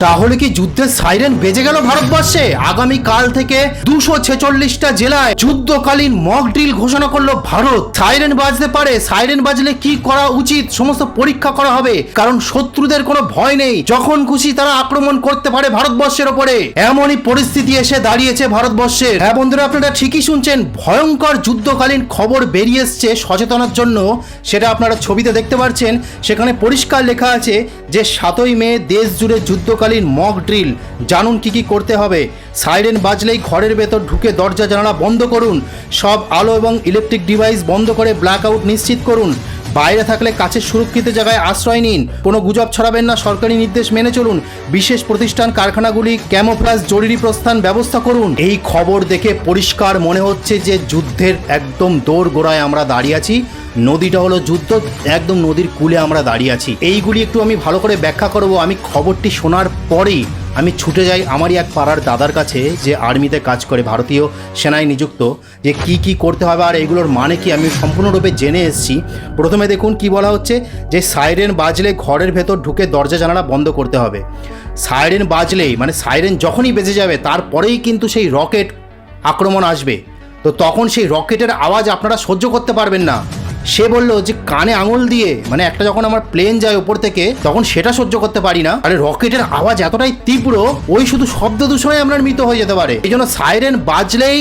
তাহলে কি যুদ্ধের সাইরেন বেজে গেল ভারতবর্ষে? আগামী কাল থেকে দুশো ছেচল্লিশটা জেলায় যুদ্ধকালীন মক ড্রিল ঘোষণা করল ভারত। সাইরেন বাজতে পারে। সাইরেন বাজলে কি করা উচিত? সমস্ত পরীক্ষা করা হবে। কারণ শত্রুদের কোনো ভয় নেই। যখন খুশি তারা আক্রমণ করতে পারে ভারতবর্ষের ওপরে। এমনই পরিস্থিতি এসে দাঁড়িয়েছে ভারতবর্ষের। হ্যাঁ বন্ধুরা, আপনারা ঠিকই শুনছেন। ভয়ঙ্কর যুদ্ধকালীন খবর বেরিয়ে এসছে সচেতনার জন্য। সেটা আপনারা ছবিতে দেখতে পাচ্ছেন সেখানে পরিষ্কার লেখা আছে যে সাতই মে দেশ জুড়ে যুদ্ধকালীন মক ড্রিল। জানুন কি কি করতে হবে। সাইরেন বাজলেই ঘরের ভেতর ঢুকে দরজা জানালা বন্ধ করুন। সব আলো এবং ইলেকট্রিক ডিভাইস বন্ধ করে ব্ল্যাক আউট নিশ্চিত করুন। বাইরে থাকলে কাছের সুরক্ষিত জায়গায় আশ্রয় নিন। কোনো গুজব ছড়াবেন না, সরকারি নির্দেশ মেনে চলুন। বিশেষ প্রতিষ্ঠান, কারখানাগুলি ক্যামোফ্লাজ জরুরি প্রস্থান ব্যবস্থা করুন। এই খবর দেখে পরিষ্কার মনে হচ্ছে যে যুদ্ধের একদম দৌড় গোড়ায় আমরা দাঁড়িয়ে আছি। নদীটা হলো যুদ্ধ, একদম নদীর কূলে আমরা দাঁড়িয়ে আছি। এইগুলি একটু আমি ভালো করে ব্যাখ্যা করব। আমি খবরটি শোনার পরেই আমি ছুটে যাই আমারই এক পাড়ার দাদার কাছে, যে আর্মিতে কাজ করে, ভারতীয় সেনায় নিযুক্ত, যে কি কি করতে হবে আর এগুলোর মানে কি আমি সম্পূর্ণরূপে জেনে এসেছি। প্রথমে দেখুন কি বলা হচ্ছে, যে সাইরেন বাজলে ঘরের ভেতর ঢুকে দরজা জানালা বন্ধ করতে হবে। সাইরেন বাজলেই মানে সাইরেন যখনই বেজে যাবে, তারপরেই কিন্তু সেই রকেট আক্রমণ আসবে। তো তখন সেই রকেটের আওয়াজ আপনারা সহ্য করতে পারবেন না। সে বলল যে কানে আঙুল দিয়ে মানে একটা যখন আমার প্লেন যায় উপর থেকে, তখন সেটা সহ্য করতে পারি না। আরে রকেটের আওয়াজ এতটাই তীব্র, ওই শুধু শব্দ দূষণে আপনার মৃত হয়ে যেতে পারে। এই জন্য সাইরেন বাজলেই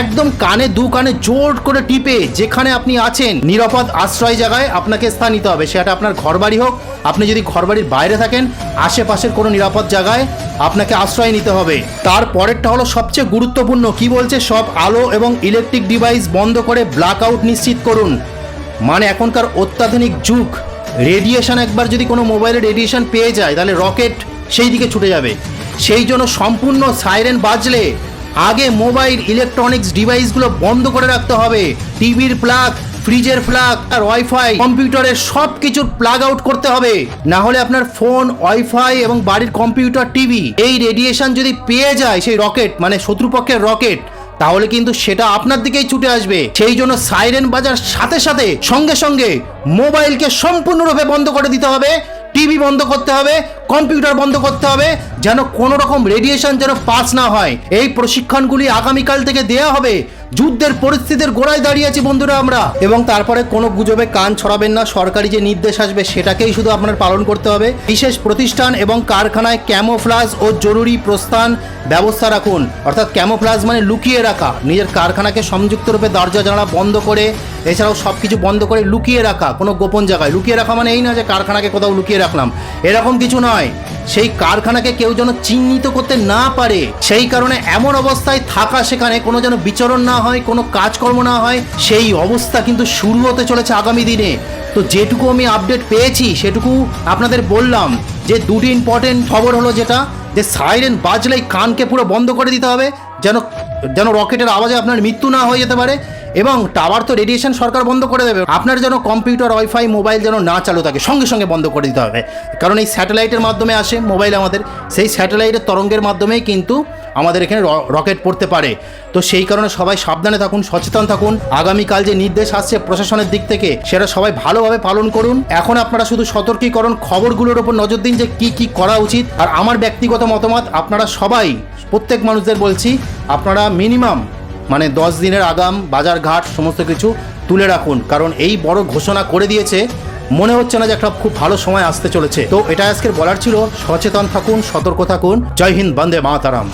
একদম কানে দু কানে জোর করে টিপে, যেখানে আপনি আছেন, নিরাপদ আশ্রয় জায়গায় আপনাকে স্থান নিতে হবে। সেটা আপনার ঘরবাড়ি হোক, আপনি যদি ঘরবাড়ির বাইরে থাকেন, আশেপাশের কোনো নিরাপদ জায়গায় আপনাকে আশ্রয় নিতে হবে। তার পরেরটা হলো সবচেয়ে গুরুত্বপূর্ণ, কি বলছে? সব আলো এবং ইলেকট্রিক ডিভাইস বন্ধ করে ব্ল্যাক আউট নিশ্চিত করুন। মানে এখনকার অত্যাধুনিক যুগ। রেডিয়েশন একবার যদি কোনো মোবাইলে রেডিয়েশন পেয়ে যায়, তাহলে রকেট সেই দিকে ছুটে যাবে। সেই জন্য সম্পূর্ণ সাইরেন বাজলে আগে মোবাইল ইলেকট্রনিক্স ডিভাইসগুলো বন্ধ করে রাখতে হবে। টিভির প্লাগ ফ্রিজের প্লাগ আর ওয়াইফাই কম্পিউটারের সব কিছুর প্লাগ আউট করতে হবে। না হলে আপনার ফোন ওয়াইফাই এবং বাড়ির কম্পিউটার টিভি এই রেডিয়েশন যদি পেয়ে যায় সেই রকেট মানে শত্রুপক্ষের রকেট তাহলে কিন্তু সেটা আপনার দিকেই ছুটে আসবে। সেই জন্য সাইরেন বাজার সাথে সাথে, সঙ্গে সঙ্গে মোবাইলকে সম্পূর্ণরূপে বন্ধ করে দিতে হবে, টিভি বন্ধ করতে হবে কম্পিউটার বন্ধ করতে হবে যেন কোনো রকম রেডিয়েশন যেন পাস না হয়। এই প্রশিক্ষণগুলি আগামীকাল থেকে দেয়া হবে। যুদ্ধের পরিস্থিতির গোড়ায় দাঁড়িয়ে আছি বন্ধুরা আমরা। এবং তারপরে কোনো গুজবে কান ছড়াবেন না, সরকারি যে নির্দেশ আসবে সেটাকেই শুধু আপনার পালন করতে হবে। বিশেষ প্রতিষ্ঠান এবং কারখানায় ক্যামোফ্লাজ ও জরুরি প্রস্থান ব্যবস্থা রাখুন। অর্থাৎ ক্যামোফ্লাজ মানে লুকিয়ে রাখা। নিজের কারখানাকে সংযুক্ত রূপে দরজা, জানালা বন্ধ করে, এছাড়াও সব কিছু বন্ধ করে লুকিয়ে রাখা। কোনো গোপন জায়গায়। লুকিয়ে রাখা মানে এই না যে কারখানাকে কোথাও লুকিয়ে রাখলাম। এরকম কিছু নয়। সেই কারখানাকে কেউ যেন চিহ্নিত করতে না পারে। সেই কারণে এমন অবস্থায় থাকা সেখানে কোনো যেন বিচরণ না হয়, কোনো কাজকর্ম না হয়, সেই অবস্থা কিন্তু শুরু হতে চলেছে আগামী দিনে। তো যেটুকু আমি আপডেট পেয়েছি, সেটুকু আপনাদের বললাম যে দুটি ইম্পর্টেন্ট খবর হলো যেটা, যে সাইরেন বাজলেই কানকে পুরো বন্ধ করে দিতে হবে, যেন যেন রকেটের আওয়াজে আপনার মৃত্যু না হয়ে যেতে পারে। এবং টাওয়ার তো রেডিয়েশন সরকার বন্ধ করে দেবে। আপনার যেন কম্পিউটার ওয়াইফাই মোবাইল যেন না চালু থাকে, সঙ্গে সঙ্গে বন্ধ করে দিতে হবে। কারণ এই স্যাটেলাইটের মাধ্যমে আসে মোবাইল আমাদের। সেই স্যাটেলাইটের তরঙ্গের মাধ্যমেই কিন্তু আমাদের এখানে রকেট পড়তে পারে। তো সেই কারণে সবাই সাবধানে থাকুন, সচেতন থাকুন। আগামীকাল যে নির্দেশ আসছে প্রশাসনের দিক থেকে, সেটা সবাই ভালোভাবে পালন করুন। এখন আপনারা শুধু সতর্কীকরণ, খবরগুলোর ওপর নজর দিন যে কি কি করা উচিত। আর আমার ব্যক্তিগত মতামত, আপনারা সবাই, প্রত্যেক মানুষদের বলছি, আপনারা মিনিমাম মানে দশ দিনের আগাম, বাজার ঘাট, সমস্ত কিছু তুলে রাখুন। কারণ এই বড় ঘোষণা করে দিয়েছে, মনে হচ্ছে না যে একটা খুব ভালো সময় আসতে চলেছে। তো এটা আজকের বলার ছিল, সচেতন থাকুন, সতর্ক থাকুন। জয় হিন্দ, বন্দে মাতারাম।